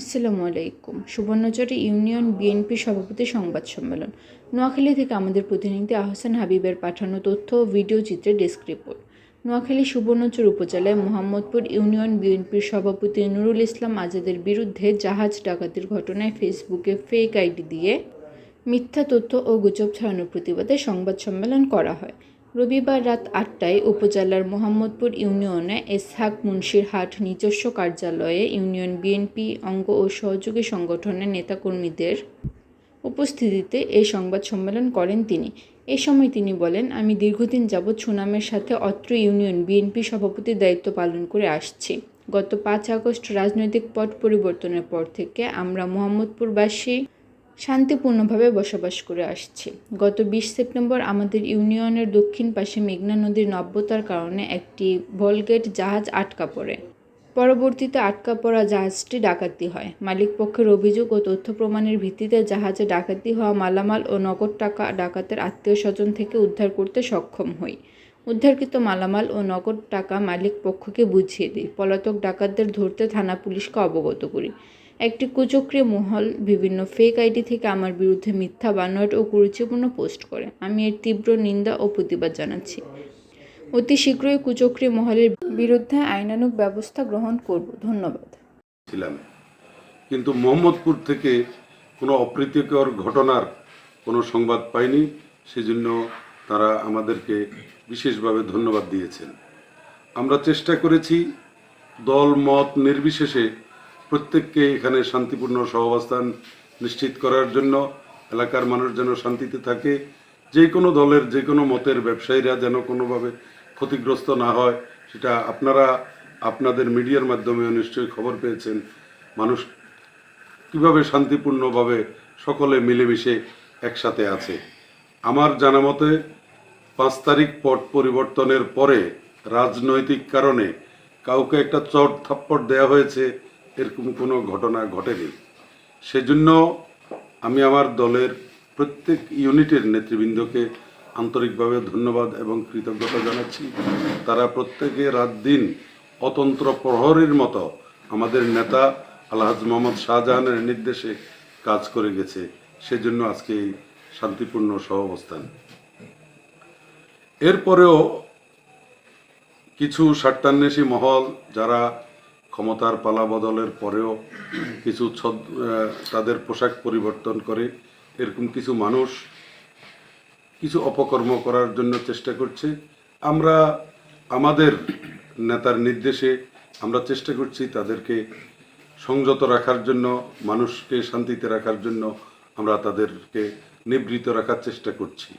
আসসালামু আলাইকুম। সুবর্ণচরে union BNP সভাপতি সংবাদ সম্মেলন। নোয়াখালী থেকে আমাদের প্রতিনিধি আহসান হাবিবের পাঠানো তথ্য ও ভিডিও চিত্রে ডেস্ক রিপোর্ট। নোয়াখালী সুবর্ণচর উপজেলায় মোহাম্মদপুর ইউনিয়ন বিএনপির সভাপতি নুরুল ইসলাম আজাদের বিরুদ্ধে জাহাজ ডাকাতির ঘটনায় ফেসবুকে ফেক আইডি দিয়ে মিথ্যা তথ্য ও গুজব ছড়ানোর প্রতিবাদে সংবাদ সম্মেলন করা হয়। রবিবার রাত আটটায় উপজেলার মোহাম্মদপুর ইউনিয়নে এসহাক মুন্সির হাট নিজস্ব কার্যালয়ে ইউনিয়ন বিএনপি অঙ্গ ও সহযোগী সংগঠনের নেতাকর্মীদের উপস্থিতিতে এই সংবাদ সম্মেলন করেন তিনি। এ সময় তিনি বলেন, আমি দীর্ঘদিন যাবৎ সুনামের সাথে অত্র ইউনিয়ন বিএনপি সভাপতির দায়িত্ব পালন করে আসছি। গত পাঁচ আগস্ট রাজনৈতিক পট পরিবর্তনের পর থেকে আমরা মোহাম্মদপুরবাসী শান্তিপূর্ণভাবে বসবাস করে আসছি। গত বিশ সেপ্টেম্বর আমাদের ইউনিয়নের দক্ষিণ পাশে মেঘনা নদীর নব্যতার কারণে একটি ভলগেট জাহাজ আটকা পড়ে। পরবর্তীতে আটকা পড়া জাহাজটি ডাকাতি হয়। মালিক পক্ষের অভিযোগ ও তথ্য প্রমাণের ভিত্তিতে জাহাজে ডাকাতি হওয়া মালামাল ও নগদ টাকা ডাকাতের আত্মীয় স্বজন থেকে উদ্ধার করতে সক্ষম হই। উদ্ধারকৃত মালামাল ও নগদ টাকা মালিক পক্ষকে বুঝিয়ে দিই। পলাতক ডাকাতদের ধরতে থানা পুলিশকে অবগত করি। একটি কুচক্রী মহল বিভিন্ন ফেক আইডি থেকে আমার বিরুদ্ধে মিথ্যা বানোয়াট ও কুরুচিপূর্ণ পোস্ট করে। আমি এর তীব্র নিন্দা ও প্রতিবাদ জানাচ্ছি। অতি শীঘ্রই কুচক্রী মহলের বিরুদ্ধে আইনানুগ ব্যবস্থা গ্রহণ করব। ধন্যবাদ। ছিলাম। কিন্তু মোহাম্মদপুর থেকে কোনো অপ্রীতিকর ঘটনার কোনো সংবাদ পাইনি, সেজন্য তারা আমাদেরকে বিশেষভাবে ধন্যবাদ দিয়েছেন। আমরা চেষ্টা করেছি দল মত নির্বিশেষে প্রত্যেককে এখানে শান্তিপূর্ণ সহাবস্থান নিশ্চিত করার জন্য এলাকার মানুষ যেন শান্তিতে থাকে। যে কোনো দলের, যে কোনো মতের ব্যবসায়ীরা যেন কোনোভাবে ক্ষতিগ্রস্ত না হয়, সেটা আপনারা আপনাদের মিডিয়ার মাধ্যমেও নিশ্চয়ই খবর পেয়েছেন। মানুষ কীভাবে শান্তিপূর্ণভাবে সকলে মিলেমিশে একসাথে আছে। আমার জানা মতে পাঁচ তারিখ পট পরিবর্তনের পরে রাজনৈতিক কারণে কাউকে একটা চট থাপ্পড় দেওয়া হয়েছে। এরকম কোনো ঘটনা ঘটেনি। সেজন্য আমি আমার দলের প্রত্যেক ইউনিটের নেতৃবৃন্দকে আন্তরিকভাবে ধন্যবাদ এবং কৃতজ্ঞতা জানাচ্ছি। তারা প্রত্যেকে রাত দিন অতন্ত্র প্রহরীর মতো আমাদের নেতা আলহাজ মোহাম্মদ শাহজাহানের নির্দেশে কাজ করে গেছে। সেজন্য আজকে এই শান্তিপূর্ণ সহাবস্থান। এরপরেও কিছু স্বার্থান্বেষী মহল যারা ক্ষমতার পালা বদলের পরেও কিছু তাদের পোশাক পরিবর্তন করে এরকম কিছু মানুষ কিছু অপকর্ম করার জন্য চেষ্টা করছে। আমরা, আমাদের নেতার নির্দেশে আমরা চেষ্টা করছি তাদেরকে সংযত রাখার জন্য, মানুষকে শান্তিতে রাখার জন্য আমরা তাদেরকে নিবৃত রাখার চেষ্টা করছি।